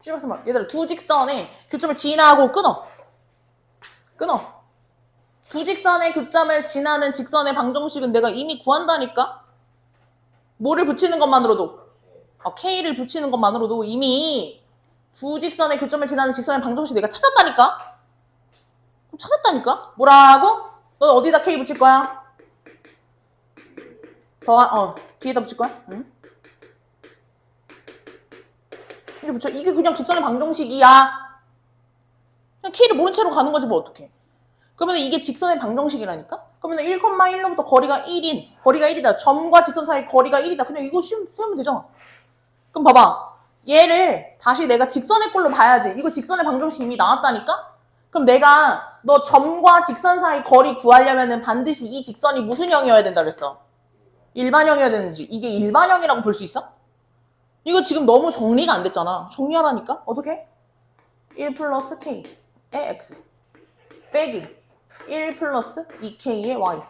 시골에서 막 얘들아 두 직선에 교점을 지나고 끊어. 끊어. 두 직선의 교점을 지나는 직선의 방정식은 내가 이미 구한다니까? 뭐를 붙이는 것만으로도 어, K를 붙이는 것만으로도 이미 두 직선의 교점을 지나는 직선의 방정식 내가 찾았다니까? 찾았다니까? 뭐라고? 너 어디다 K 붙일 거야? 더, 어, 뒤에다 붙일 거야? 응? 이게 붙여. 이게 그냥 직선의 방정식이야. 그냥 K를 모른 채로 가는 거지 뭐 어떡해. 그러면 이게 직선의 방정식이라니까? 그러면 1,1로부터 거리가 1인, 거리가 1이다. 점과 직선 사이 거리가 1이다. 그냥 이거 세우면 되잖아. 그럼 봐봐. 얘를 다시 내가 직선의 꼴로 봐야지. 이거 직선의 방정식 이미 나왔다니까? 그럼 내가 너 점과 직선 사이 거리 구하려면은 반드시 이 직선이 무슨 형이어야 된다 그랬어? 일반형이어야 되는지. 이게 일반형이라고 볼 수 있어? 이거 지금 너무 정리가 안 됐잖아. 정리하라니까? 어떻게? 1 플러스 K의 X 빼기 1 플러스 2K의 Y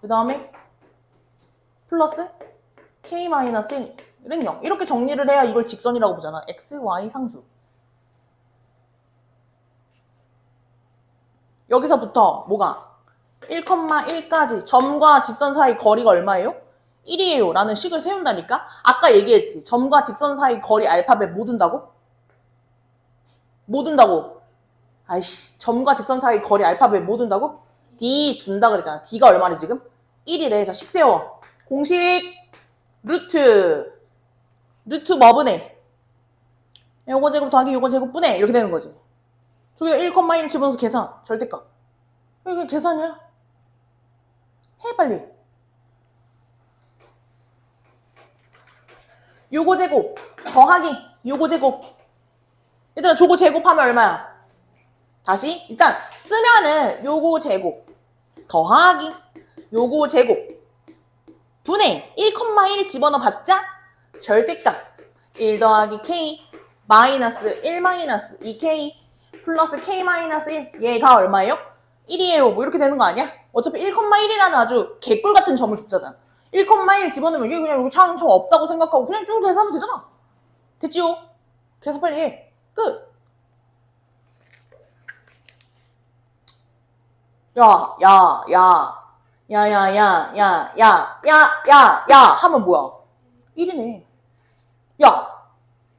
그 다음에 플러스 K 마이너스 1은 0 이렇게 정리를 해야 이걸 직선이라고 보잖아. X, Y 상수 여기서부터 뭐가 1,1까지 점과 직선 사이 거리가 얼마예요? 1이에요 라는 식을 세운다니까? 아까 얘기했지. 점과 직선 사이 거리 알파벳 못 든다고? 못 든다고. 아이씨, 점과 직선 사이 거리 알파벳 못 든다고? D 둔다 그랬잖아. D가 얼마래 지금? 1이래. 자, 식 세워. 공식 루트 루트 뭐분해? 요거 제곱 더하기 요거 제곱 분해 이렇게 되는 거지. 저기다 1,1 집어넣어서 계산. 절대값. 이게 계산이야. 해 빨리. 요거 제곱. 더하기 요거 제곱. 얘들아 저거 제곱하면 얼마야? 다시? 일단 쓰면은 요거 제곱. 더하기 요거 제곱. 분의 1,1 집어넣어 봤자? 절대값. 1 더하기 k 마이너스 1 마이너스 2k 플러스 k 마이너스 1 얘가 얼마예요? 1이에요. 뭐 이렇게 되는 거 아니야? 어차피 1,1이라는 아주 개꿀 같은 점을 줬잖아 1,1 집어넣으면 이게 그냥 여기 창조 없다고 생각하고 그냥 쭉 계산하면 되잖아. 됐지요? 계산 빨리 해. 끝. 야, 야, 야. 야, 야, 야, 야, 야, 야, 야, 야. 하면 뭐야? 1이네. 야.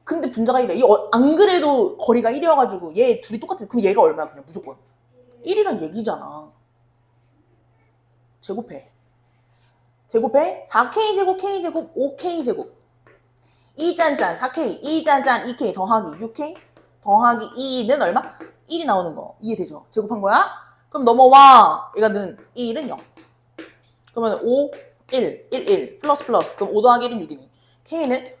근데 분자가 1이야. 이 어, 안 그래도 거리가 1이어가지고 얘 둘이 똑같아. 그럼 얘가 얼마야? 그냥 무조건. 1이란 얘기잖아. 제곱해. 제곱해 4K제곱 K제곱 5K제곱. 2짠짠 4K 2짠짠 2K 더하기 6K 더하기 2는 얼마? 1이 나오는 거. 이해되죠? 제곱한 거야? 그럼 넘어와. 얘가 는 1은 0 그러면 5 1 1 1 플러스 플러스. 그럼 5 더하기 1은 6이네 K는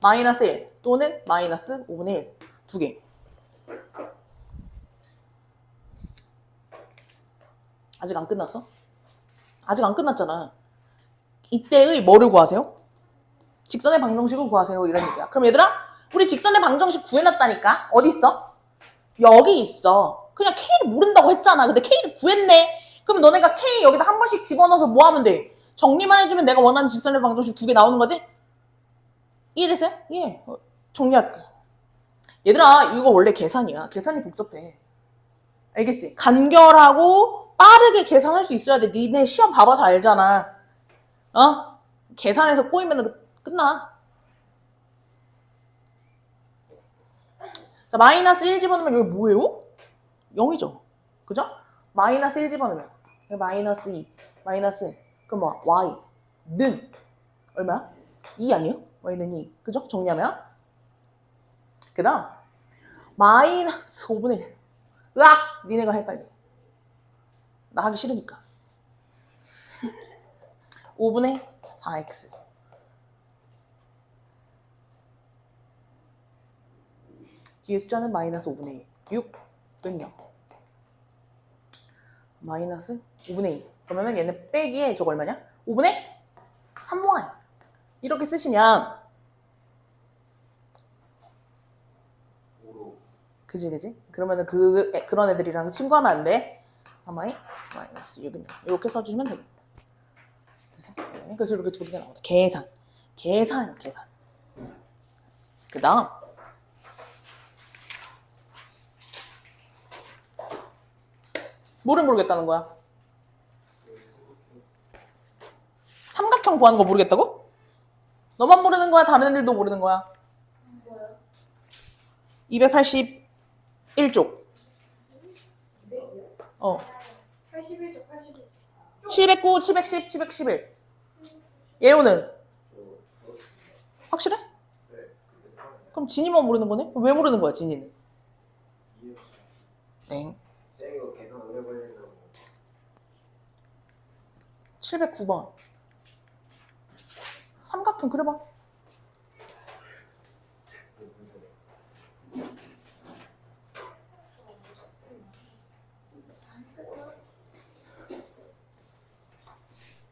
마이너스 1 또는 마이너스 5분의 1 두 개. 아직 안 끝났어? 아직 안 끝났잖아 이때의 뭐를 구하세요? 직선의 방정식을 구하세요. 이런 얘기야. 그럼 얘들아, 우리 직선의 방정식 구해놨다니까? 어디 있어? 여기 있어. 그냥 K를 모른다고 했잖아. 근데 K를 구했네. 그럼 너네가 K 여기다 한 번씩 집어넣어서 뭐 하면 돼? 정리만 해주면 내가 원하는 직선의 방정식 두 개 나오는 거지? 이해됐어요? 예. 어, 정리할게. 얘들아, 이거 원래 계산이야. 계산이 복잡해. 알겠지? 간결하고 빠르게 계산할 수 있어야 돼. 니네 시험 봐봐서 알잖아. 어? 계산해서 꼬이면 끝나. 자, 마이너스 1 집어넣으면 여기 뭐예요? 0이죠. 그죠? 마이너스 1 집어넣으면 마이너스 2, 마이너스 1. 그럼 뭐? y 는 얼마야? 2 아니에요? y는 2. 그죠? 정리하면 그 다음 마이너스 5분의 1. 으악! 니네가 해 빨리. 나 하기 싫으니까. 5분의 4x. 뒤에 숫자는 마이너스 5분의 2. 6은 0. 마이너스 5분의 2. 그러면 얘는 빼기에 저거 얼마냐? 5분의 3y. 이렇게 쓰시면 그지 그지? 그러면은 그 애- 그런 애들이랑 친구하면 안 돼. 가만히 마이너스 6은 0. 이렇게 써주시면 되겠다. 그래서 이렇게 둘이 나오다. 계산. 계산이요, 계산. 그 다음. 뭐를 모르겠다는 거야? 삼각형 구하는 거 모르겠다고? 너만 모르는 거야? 다른 애들도 모르는 거야? 281쪽. 어. 81쪽, 81쪽. 709, 710, 711. 예호는? 확실해? 그럼 진이만 모르는 거네? 왜 모르는 거야, 진이는? 땡. 쌤 이거 계산 오래 걸린다고 709번. 삼각형 그려봐.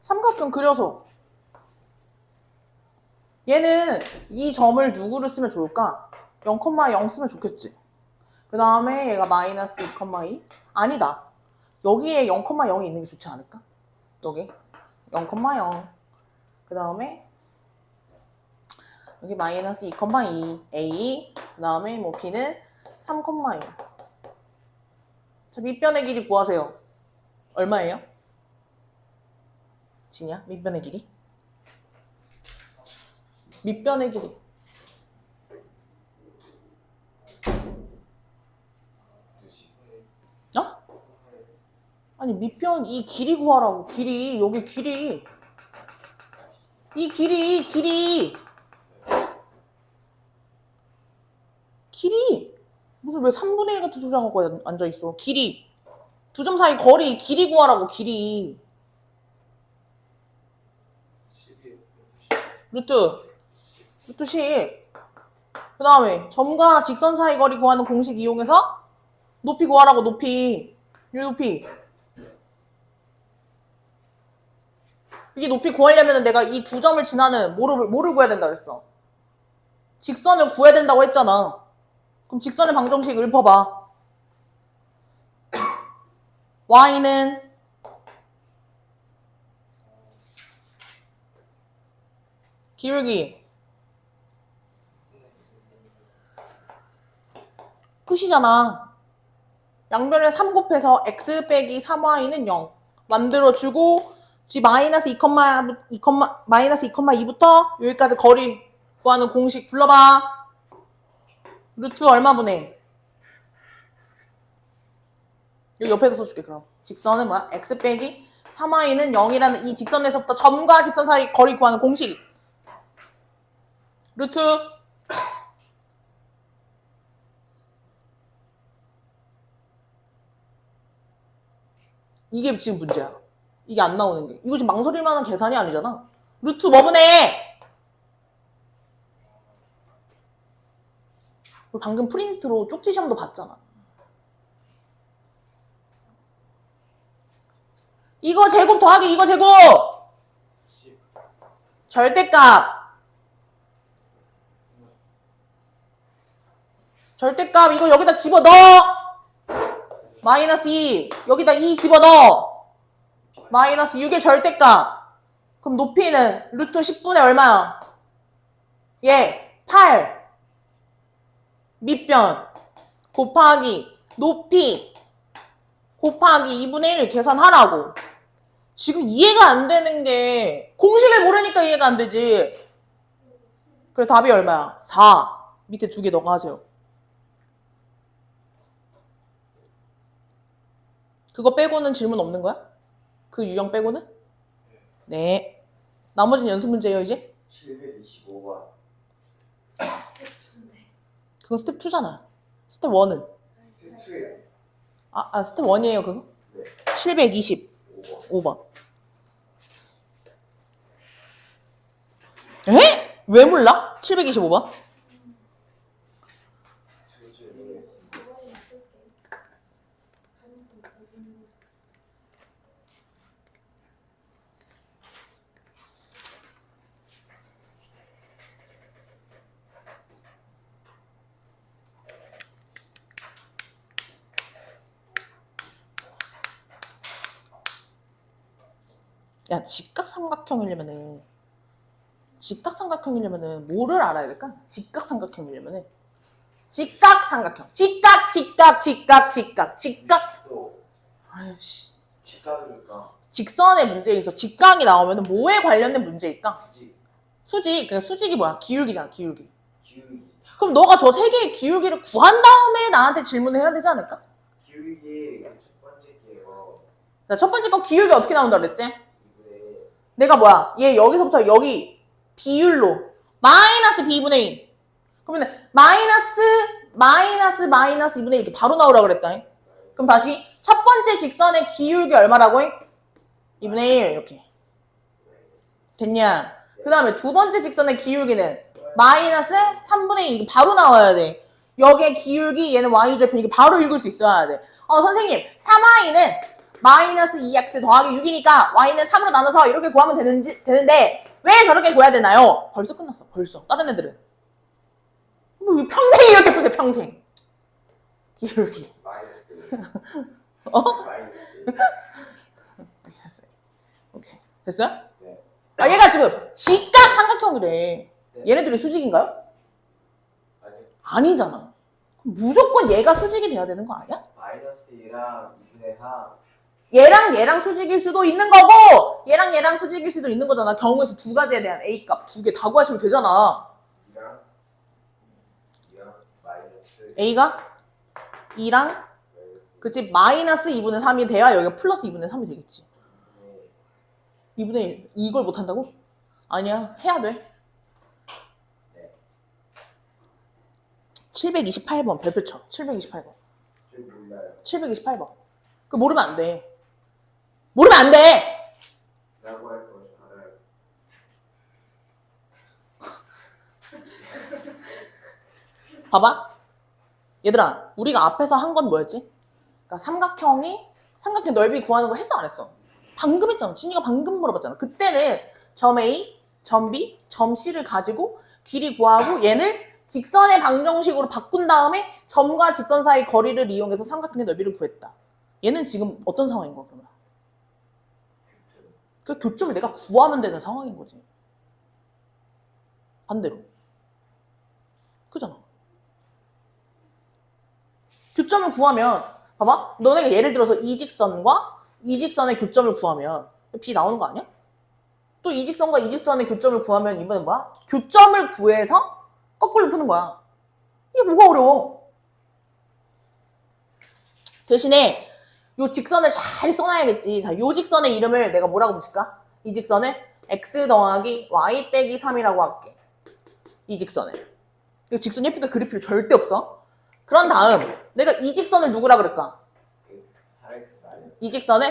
삼각형 그려서 얘는 이 점을 누구를 쓰면 좋을까? 0,0 쓰면 좋겠지. 그 다음에 얘가 마이너스 2,2 아니다. 여기에 0,0이 있는 게 좋지 않을까? 여기 0,0. 그 다음에 여기 마이너스 2,2 a. 그 다음에 뭐 b는 3,0. 자 밑변의 길이 구하세요. 얼마예요? 진이야? 밑변의 길이? 밑변의 길이. 어? 아니 밑변 이 길이 구하라고. 길이 여기 길이. 이 길이 길이. 길이? 무슨 왜 3분의 1 같은 소리 하고 앉아 있어? 길이. 두 점 사이 거리 길이 구하라고 길이. 루트 루트 10. 그 다음에 점과 직선 사이 거리 구하는 공식 이용해서 높이 구하라고 높이. 이 높이. 이게 높이 구하려면 내가 이 두 점을 지나는 뭐를, 뭐를 구해야 된다 그랬어? 직선을 구해야 된다고 했잖아. 그럼 직선의 방정식 읊어봐. y는 기울기 끝이잖아. 양변을 3 곱해서 x 빼기 3y는 0 만들어주고 g 마이너스 2, 2, 마이너스 2,2부터 여기까지 거리 구하는 공식 불러봐. 루트 얼마 분해? 여기 옆에서 써줄게 그럼. 직선은 뭐야? x 빼기 3y는 0이라는 이 직선에서부터 점과 직선 사이 거리 구하는 공식. 루트 이게 지금 문제야. 이게 안 나오는 게. 이거 지금 망설일 만한 계산이 아니잖아. 루트 뭐분해? 방금 프린트로 쪽지 시험도 봤잖아. 이거 제곱 더하기 이거 제곱! 10 절대값! 절대값 이거 여기다 집어넣어! 마이너스 2 여기다 2 집어넣어. 마이너스 6의 절대값. 그럼 높이는 루트 10분의 얼마야? 예, 8 밑변 곱하기 높이 곱하기 2분의 1 계산하라고. 지금 이해가 안 되는 게 공식을 모르니까 이해가 안 되지. 그래 답이 얼마야? 4 밑에 두 개 넣어 하세요 그거 빼고는 질문 없는 거야? 그 유형 빼고는? 네. 나머지는 연습 문제예요, 이제? 725번 그건 스텝 2잖아. 스텝 1은? 스트레 아, 아 스텝 1이에요, 그거? 네 725번. 5번 에? 왜 몰라? 725번? 저희 모르겠어요 야, 직각삼각형이려면은, 직각삼각형이려면은, 뭐를 알아야 될까? 직각삼각형이려면은, 직각삼각형. 직각, 직각, 직각, 직각, 직각. 또 아유씨. 직각이니까 직선의 문제에 있어 직각이 나오면 뭐에 관련된 문제일까? 굳이 수직. 그냥 수직이 뭐야? 기울기잖아, 기울기. 기울기 그럼 너가 저 세 개의 기울기를 구한 다음에 나한테 질문을 해야 되지 않을까? 기울기 첫 번째게요 자, 첫 번째 거 기울기 어떻게 나온다 그랬지? 2분의 내가 뭐야? 얘 여기서부터 여기 비율로 마이너스 b분의 1. 그러면 마이너스 마이너스 마이너스 2분의 1 이렇게 바로 나오라 그랬다. 그럼 다시 첫 번째 직선의 기울기 얼마라고 해? 2분의 1 이렇게. 됐냐? 그 다음에 두 번째 직선의 기울기는 마이너스 3분의 2 이게 바로 나와야 돼. 여기에 기울기 얘는 y절편 이게 바로 읽을 수 있어야 돼. 어 선생님 3y는 마이너스 2x 더하기 6이니까 y는 3으로 나눠서 이렇게 구하면 되는지, 되는데 왜 저렇게 구해야 되나요? 벌써 끝났어 벌써 다른 애들은 뭐 평생 이렇게 푸세요 평생 기울기 마이너스 어? 마이너스 됐어요 오케이 됐어요? 네. 아 얘가 지금 직각 삼각형이래 네. 얘네들이 수직인가요? 아니 아니잖아 무조건 얘가 수직이 돼야 되는 거 아니야? 마이너스 2랑 2분의 4 얘랑 얘랑 수직일 수도 있는 거고 얘랑 얘랑 수직일 수도 있는 거잖아. 경우에서 두 가지에 대한 A값 두 개 다 구하시면 되잖아. 2랑 2랑 마이너스 A가 2랑 마이너스 그치? 마이너스 2분의 3이 돼야 여기가 플러스 2분의 3이 되겠지. 2분의 1 이걸 못한다고? 아니야. 해야 돼. 네. 728번 별표쳐. 728번. 저 몰라요 728번. 그 모르면 안 돼 모르면 안 돼 라고 할거 알아요 봐봐. 얘들아, 우리가 앞에서 한 건 뭐였지? 그러니까 삼각형이 삼각형 넓이 구하는 거 했어 안 했어? 방금 했잖아. 진이가 방금 물어봤잖아. 그때는 점 A, 점 B, 점 C를 가지고 길이 구하고 얘를 직선의 방정식으로 바꾼 다음에 점과 직선 사이 거리를 이용해서 삼각형의 넓이를 구했다. 얘는 지금 어떤 상황인 거야, 그러면? 그 교점을 내가 구하면 되는 상황인 거지. 반대로. 그잖아. 교점을 구하면 봐봐 너네가 예를 들어서 이 직선과 이 직선의 교점을 구하면 B 나오는 거 아니야? 또 이 직선과 이 직선의 교점을 구하면 이번엔 뭐야? 교점을 구해서 거꾸로 푸는 거야 이게 뭐가 어려워 대신에 요 직선을 잘 써놔야겠지 자 요 직선의 이름을 내가 뭐라고 붙일까? 이 직선을 x 더하기 y 빼기 3이라고 할게 이 직선을 이 직선 예쁘게 그릴 필요 절대 없어 그런 다음 내가 이 직선을 누구라 그럴까? X 4x 마이너스 이 직선을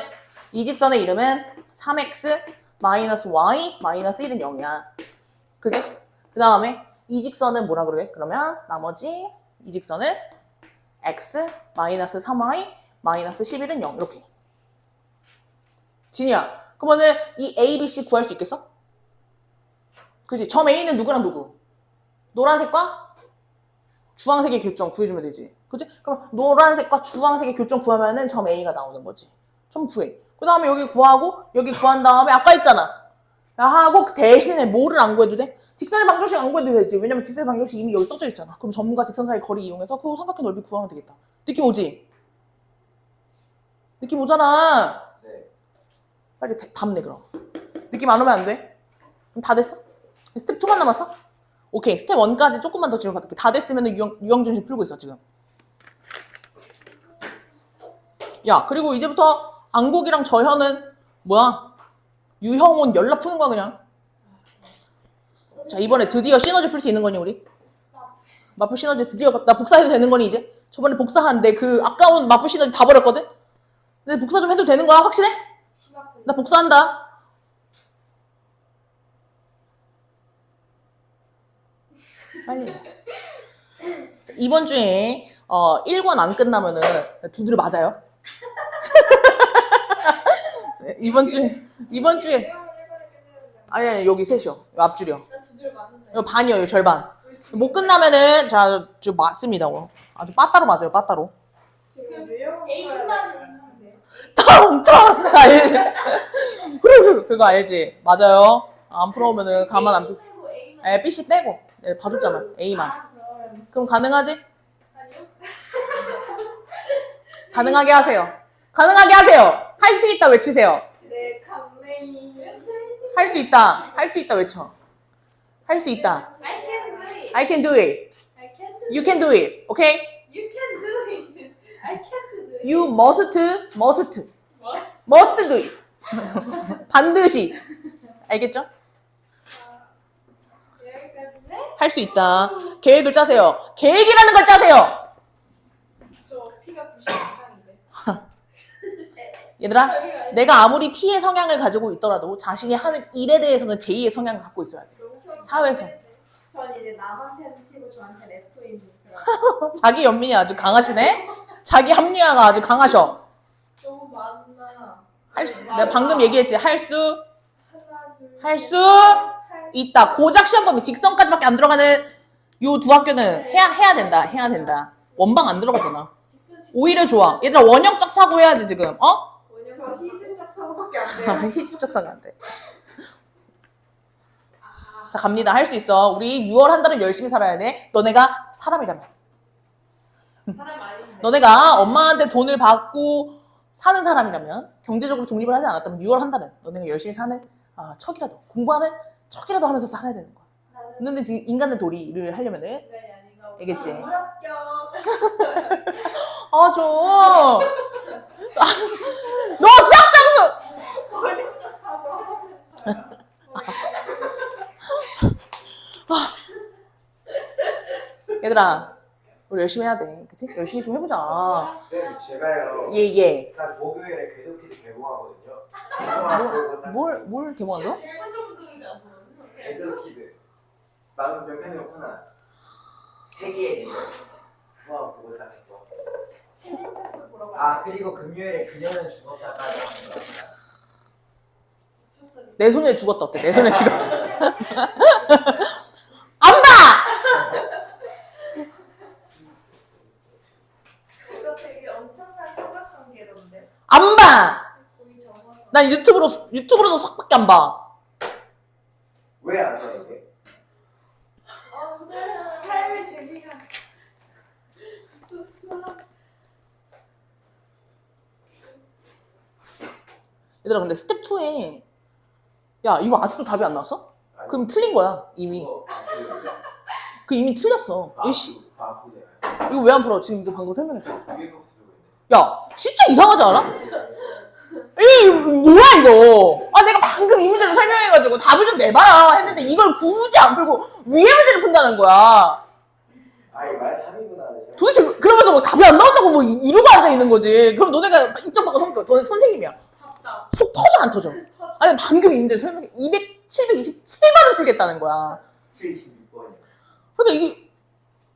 이 직선의 이름은 3x 마이너스 y 마이너스 1은 0이야. 그지? 그 다음에 이 직선은 뭐라 그래? 그러면 나머지 이 직선은 x 마이너스 3y 마이너스 11은 0 이렇게. 진이야. 그러면은 이 a, b, c 구할 수 있겠어? 그지? 점 a는 누구랑 누구? 노란색과 주황색의 교점 구해주면 되지. 그지? 그럼 노란색과 주황색의 교점 구하면은 점 A가 나오는 거지. 점 구해. 그 다음에 여기 구하고, 여기 구한 다음에 아까 있잖아. 하고 그 대신에 뭐를 안 구해도 돼? 직선의 방정식 안 구해도 되지. 왜냐면 직선의 방정식 이미 여기 써져 있잖아. 그럼 점과 직선 사이 거리 이용해서 그 삼각형 넓이 구하면 되겠다. 느낌 오지? 느낌 오잖아. 네 빨리 대- 답 내, 그럼. 느낌 안 오면 안 돼? 그럼 다 됐어? 스텝 2만 남았어? 오케이. 스텝 1까지 조금만 더 질문 받을게. 다 됐으면 유형, 유형준식 풀고 있어, 지금. 야, 그리고 이제부터 안곡이랑 저현은 뭐야? 유형온 연락 푸는 거야, 그냥. 자, 이번에 드디어 시너지 풀 수 있는 거니, 우리? 마프 시너지 드디어 나 복사해도 되는 거니, 이제? 저번에 복사하는데 그 아까운 마프 시너지 다 버렸거든? 근데 복사 좀 해도 되는 거야, 확실해? 나 복사한다. 빨리. 자, 이번 주에 어 1권 안 끝나면은 두드려 맞아요. 네, 이번 주에 이번 주에. 아니 아니 여기 셋이요. 여기 앞줄이요. 나 두줄 맞는다. 이거 반이요. 절반. 못 끝나면은 자 저 맞습니다. 어. 아주 빠따로 맞아요. 빠따로. 지금. A 하는데요. 텅텅 알지? 그거 알지? 맞아요. 안 풀어오면은 가만 안 두. 빼고 A만 에 BC 빼고 네, 봐줬잖아 A만. 아, 그럼 그럼 가능하지? 아니요? 가능하게 하세요. 가능하게 하세요. 할 수 있다 외치세요. 네, 강냉이. 할수 있다. 할 수 있다 외쳐. 할 수 있다. I can do it. I can do it. I can do You can do it. Can do it. I can't do it. You must, must, 뭐? must do it. 반드시. 알겠죠? 자, 여기까지네. 할 수 있다. 계획을 짜세요. 계획이라는 걸 짜세요. 저 피가 90 이상인데. 얘들아, 여기가 내가 아무리 P의 성향을 가지고 있더라도 자신이 하는 일에 대해서는 J의 성향을 갖고 있어야 돼. 사회에서. 전 이제 남한테는 T고 저한테는 F인 그런. 자기 연민이 아주 강하시네? 자기 합리화가 아주 강하셔. 너무 많나. 할 수, 내가 방금 얘기했지. 할 수 하나, 둘, 할 셋, 수할 있다. 고작 시험 범위 직선까지밖에 안 들어가는 요 두 학교는 해야, 해야 된다. 해야 된다. 원방 안 들어가잖아. 오히려 좋아. 얘들아, 원형적 사고 해야지, 지금. 어? 저 희진작 사고밖에 안 아, 돼요. 희진적 사고 안 돼. 아, 자, 갑니다. 할 수 있어. 우리 6월 한 달은 열심히 살아야 돼. 너네가 사람이라면. 사람 아닌데. 너네가 엄마한테 돈을 받고 사는 사람이라면 경제적으로 독립을 하지 않았다면 6월 한 달은 너네가 열심히 사는 아, 척이라도 공부하는 척이라도 하면서 살아야 되는 거야. 나는 근데 지금 인간의 도리를 하려면은 네, 아닌가 보다. 알겠지? 무력격. 아, 저. 너 수학! 무력격 사고. 얘들아, 우리 열심히 해야 돼. 그치? 열심히 좀 해보자. 쌤 제가요. 예, 예. 나 목요일에 궤도키드 개봉하거든요. 개봉하고 딱 뭘, 뭘 개봉한 거? 제일 먼저 부르지 않았어. 궤도키드. 나는 명탄이 놓구나. 세계의 대전. 그거 보고 딱 했고. 체질 테스트 보러 가. 아 그리고 금요일에 그녀는 같다. 미쳤어. 내 손에 죽었다 어때? 내 손에 죽었다. 안 봐! 이거 되게 엄청난 삼각관계던데. 안 봐! 거기 적어서. 난 유튜브로, 유튜브로도 싹밖에 안 봐. 왜 안 하는데? 어, 삶의 재미가 쑥쑥. 얘들아, 근데 스텝 2에, 야, 이거 아직도 답이 안 나왔어? 그럼 틀린 거야, 이미. 그거 바꾸잖아요. 그 이미 틀렸어. 이씨, 바꾸잖아요. 이거 왜 안 풀어? 지금 이거 방금 설명했어. 위에 거부터 들고 있네. 야, 진짜 이상하지 않아? 이 뭐야 이거? 아 내가 방금 이 문제를 설명해가지고 답을 좀 내봐라 했는데 이걸 굳이 안 풀고 위에 문제를 푼다는 거야. 아이 말 3인분 하네. 도대체 그러면서 뭐 답이 안 나온다고 뭐 이러고 앉아 있는 거지. 그럼 너네가 입장 바꿔 성격. 너네 선생님이야. 답답. 속 터져 안 터져? 아니 방금 이 문제 설명해 200, 727만원 풀겠다는 거야. 76번이요. 그러니까 이게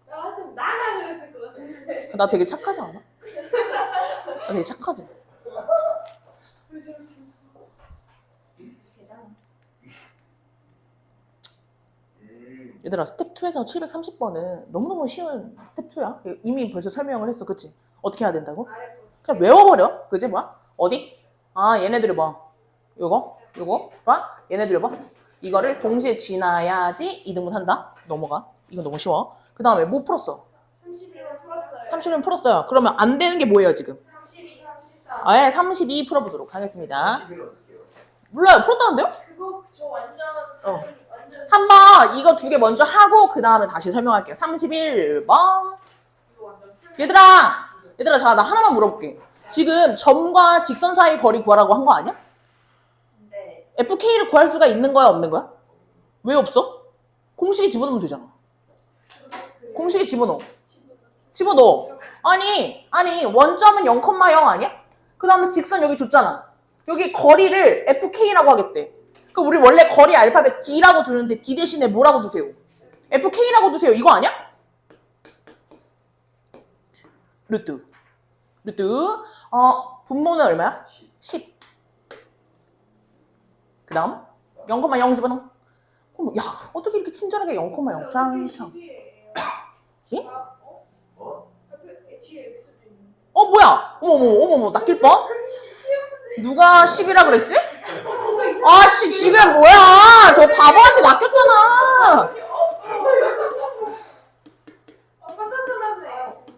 나한테 나가 그랬을 것 같은데. 나 되게 착하지 않아? 나 되게 착하지. 음. 얘들아 스텝 2에서 730번은 너무너무 쉬운 스텝 2야. 이미 벌써 설명을 했어, 그치? 어떻게 해야 된다고? 아래 거. 그냥 외워버려. 그지 뭐야? 어디? 아 얘네들이 뭐? 요거? 요거? 봐? 얘네들이 뭐? 이거를 동시에 지나야지 이등분 한다. 넘어가. 이거 너무 쉬워. 그 다음에 뭐 풀었어? 32번 풀었어요. 30은 풀었어요. 그러면 안 되는 게 뭐예요 지금? 32, 34. 아예 32 풀어보도록 하겠습니다. 11은 어떻게 해요? 몰라요. 풀었다는데요? 그거 저 완전 어. 완전 한번 이거 두 개 먼저 하고 그 다음에 다시 설명할게요. 31번. 이거 완전 풀. 얘들아! 얘들아 자 나 하나만 물어볼게. 지금 점과 직선 사이 거리 구하라고 한 거 아니야? 네. FK를 구할 수가 있는 거야 없는 거야? 왜 없어? 공식에 집어넣으면 되잖아. 그 공식에 집어넣어. 집어넣어. 아니, 아니, 원점은 0,0 아니야? 그 다음에 직선 여기 줬잖아. 여기 거리를 FK라고 하겠대. 그 우리 원래 거리 알파벳 D라고 두는데 D 대신에 뭐라고 두세요? FK라고 두세요. 이거 아니야? 루트. 루트. 어, 분모는 얼마야? 10. 그 다음 0,0 집어넣어. 그럼 야, 어떻게 이렇게 친절하게 0,0 짱짱. 예? 뭐? 뒤에 X도 있는. 어, 뭐야? 어머머, 어머머, 낚일 뻔? 누가 10이라 그랬지? 아씨 지금 뭐야 저 바보한테 낚였잖아.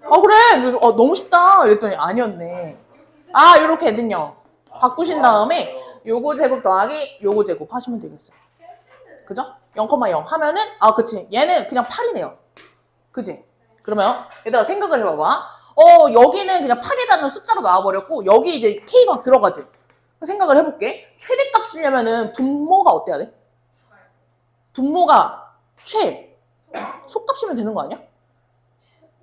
아 그래 어, 너무 쉽다 이랬더니 아니었네 아 이렇게 애는요 바꾸신 다음에 요거 제곱 더하기 요거 제곱 하시면 되겠어요 그죠? 0,0 하면은 아 그치 얘는 그냥 8이네요 그지? 그러면 얘들아 생각을 해봐봐 어 여기는 그냥 8이라는 숫자로 나와버렸고 여기 이제 K가 들어가지 생각을 해볼게 최대값 쓰려면은 분모가 어때야 돼? 분모가 최 속값이면 되는 거 아니야?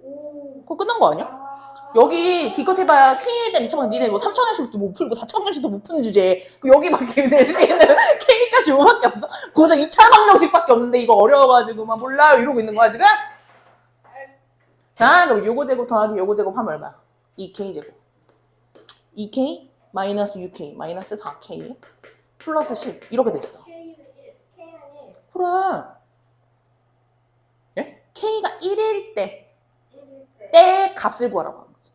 오. 그거 끝난 거 아니야? 아. 여기 기껏 해봐야 K에 대한 2천만 니네 뭐 3천 원씩도 못 풀고 4천 원씩도 못 푸는 주제 그 여기밖에 낼 수 있는 K까지 5밖에 없어 고작 2천만 명씩밖에 없는데 이거 어려워가지고 막 몰라요 이러고 있는 거야 지금? 자 그럼 요거 제곱 더하기 요거 제곱 하면 얼마야? 2K 제곱 2K 마이너스 6K 마이너스 4K 플러스 10 이렇게 됐어 K는 1. K는 1. 그래 예? K가 1일 때 1일 때. 때 값을 구하라고 하는 거지.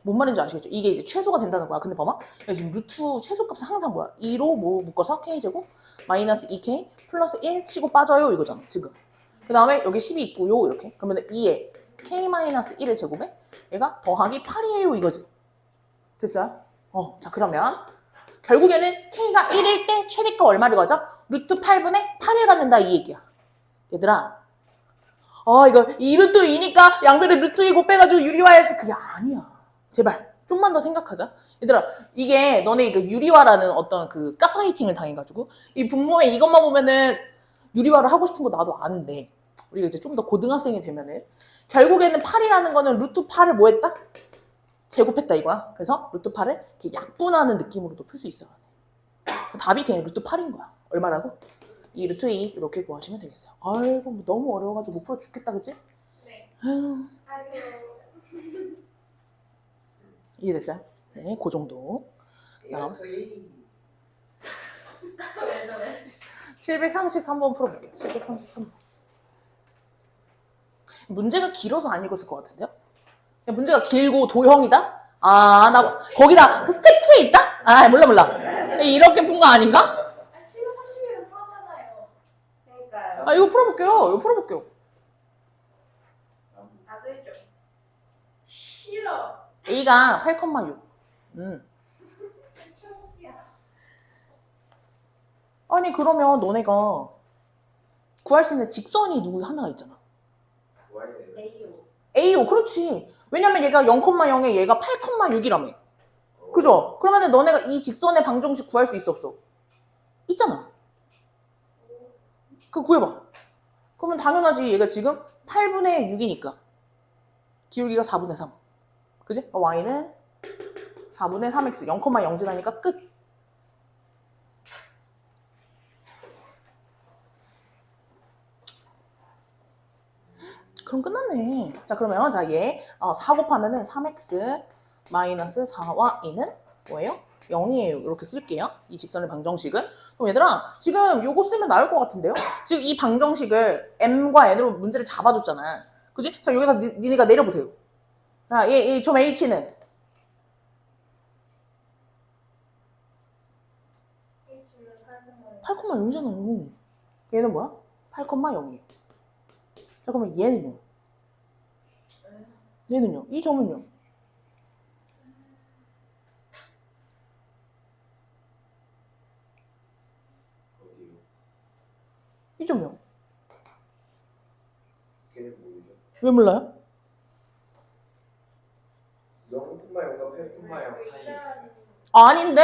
뭔 말인지 아시겠죠? 이게 이제 최소가 된다는 거야. 근데 봐봐. 야, 지금 루트 최소값은 항상 뭐야? 2로 뭐 묶어서 k제곱 마이너스 2k 플러스 1 치고 빠져요 이거잖아. 지금. 그 다음에 여기 10이 있고 요. 이렇게. 그러면 2에 k 마이너스 1의 제곱에 얘가 더하기 8이에요 이거지. 됐어요? 어, 자 그러면 결국에는 k가 1일 때 최대가 얼마를 가져? 루트 8분의 8을 갖는다 이 얘기야. 얘들아 아 이거 2루트 2니까 양변에 루트 2 곱 빼가지고 유리화해야지 그게 아니야 제발 좀만 더 생각하자 얘들아 이게 너네 이거 유리화라는 어떤 그 가스라이팅을 당해가지고 이 분모에 이것만 보면은 유리화를 하고 싶은 거 나도 아는데 우리가 이제 좀 더 고등학생이 되면은 결국에는 8이라는 거는 루트 8을 뭐 했다? 제곱했다 이거야 그래서 루트 8을 이렇게 약분하는 느낌으로도 풀 수 있어 답이 그냥 루트 8인 거야 얼마라고? 2 루트 2 이렇게 구하시면 되겠어요 아이고 뭐 너무 어려워가지고 못 풀어 죽겠다 그치? 네. 아유. 이해됐어요? 네, 그 정도. 다음. 이왜 저래? 733번 풀어볼게요. 733번. 문제가 길어서 안 읽었을 것 같은데요? 그냥 문제가 길고 도형이다? 아, 나 거기다 그 스텝 2에 있다? 아, 몰라 몰라. 이렇게 푼거 아닌가? 아, 7월 30일은 풀었잖아요. 그러니까요. 아, 이거 풀어볼게요. 이거 풀어볼게요. 나도 해줘. 싫어. A가 8,6. 음. 아니 그러면 너네가 구할 수 있는 직선이 누구 하나가 있잖아. A요. A요, 그렇지. 왜냐면 얘가 0,0에 얘가 8,6이라며. 그죠? 그러면은 너네가 이 직선의 방정식 구할 수 있어 없어? 있잖아. 그 구해봐. 그러면 당연하지. 얘가 지금 8분의 6이니까. 기울기가 4분의 3. 그지? 어, y는 4분의 3x. 0,0 지나니까 끝. 그럼 끝났네. 자, 그러면 자, 얘 어, 4 곱하면은 3x 마이너스 4와 2는 뭐예요? 0이에요. 이렇게 쓸게요. 이 직선의 방정식은. 그럼 얘들아, 지금 요거 쓰면 나올 것 같은데요? 지금 이 방정식을 m과 n으로 문제를 잡아줬잖아. 그지? 자, 여기다 니, 니네가 내려보세요. 자, 얘, 얘, 좀 h는 H는 8분의 8,0이잖아요. 얘는 뭐야? 8,0이에요. 자, 그러면 얘는요? 얘는요? 이 점은요? 이 점이요? 왜 몰라요? 0,0과 8,0 사이. 아닌데?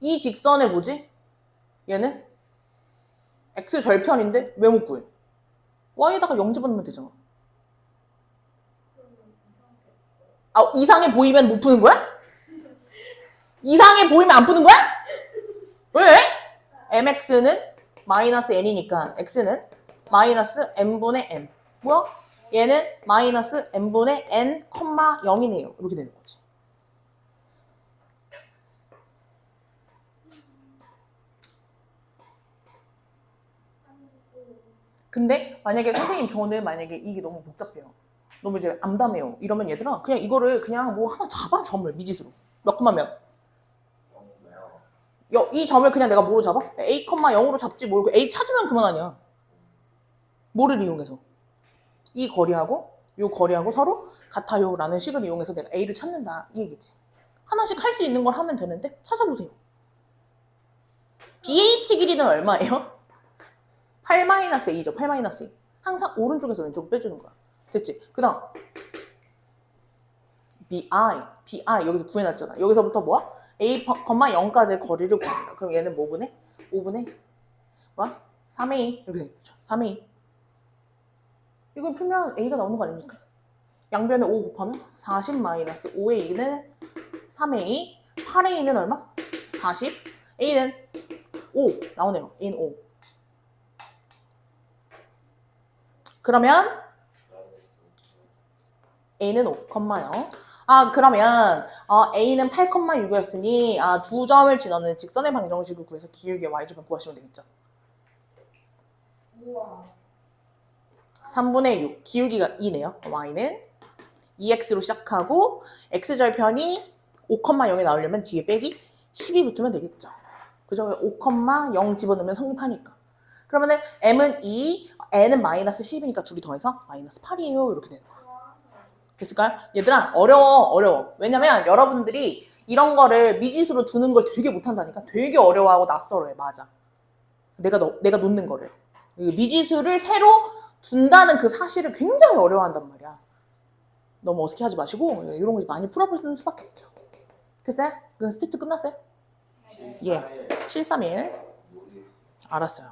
이 직선의 뭐지? 얘는? x 절편인데? 왜 못 구해? Y에다가 0 집어넣으면 되잖아. 아, 이상해 보이면 못 푸는 거야? 이상해 보이면 안 푸는 거야? 왜? mx는 마이너스 n이니까 x는 마이너스 n분의 n. 뭐야? 얘는 마이너스 n분의 n, 0이네요. 이렇게 되는 거지. 근데 만약에 선생님 저는 만약에 이게 너무 복잡해요. 너무 이제 암담해요. 이러면 얘들아 그냥 이거를 그냥 뭐 하나 잡아 점을 미지수로 몇 콤마 몇. 0,0. 여- 이 점을 그냥 내가 뭐로 잡아? A, 0으로 잡지 뭘 A 찾으면 그만 아니야. 뭐를 이용해서? 이 거리하고 요 거리하고 서로 같아요라는 식을 이용해서 내가 A를 찾는다 이 얘기지. 하나씩 할 수 있는 걸 하면 되는데 찾아보세요. BH 길이는 얼마예요? 8-A죠. 8-A. 항상 오른쪽에서 왼쪽 빼주는 거야. 됐지? 그 다음 BI, BI 여기서 구해놨잖아. 여기서부터 뭐야? A, 0까지의 거리를 구한다. 그럼 얘는 뭐 분해? 5분의 뭐야? 3A 이렇게 되겠죠. 3A 이걸 풀면 A가 나오는 거 아닙니까? 양변에 5 곱하면 40 마이너스 5A는 3A 8A는 얼마? 40 A는 5 나오네요. A는 5 그러면 A는 5,0. 아 그러면 어, A는 8,6이었으니 아, 두 점을 지나는 직선의 방정식을 구해서 기울기의 y좌표 구하시면 되겠죠. 우와. 3분의 6 기울기가 2네요. y는 2x로 시작하고 x절편이 5,0에 나오려면 뒤에 빼기 10이 붙으면 되겠죠. 그죠? 5,0 집어넣으면 성립하니까. 그러면은 m은 2, n은 마이너스 10이니까 둘이 더해서 마이너스 8이에요. 이렇게 되는 거야. 됐을까요? 얘들아 어려워 어려워 왜냐면 여러분들이 이런 거를 미지수로 두는 걸 되게 못한다니까 되게 어려워하고 낯설어해 맞아 내가 너, 내가 놓는 거를 그 미지수를 새로 둔다는 그 사실을 굉장히 어려워한단 말이야 너무 어색해 하지 마시고 이런 거 많이 풀어보시는 수밖에 없죠 됐어요? 그 스티트 끝났어요? 예. 731 알았어요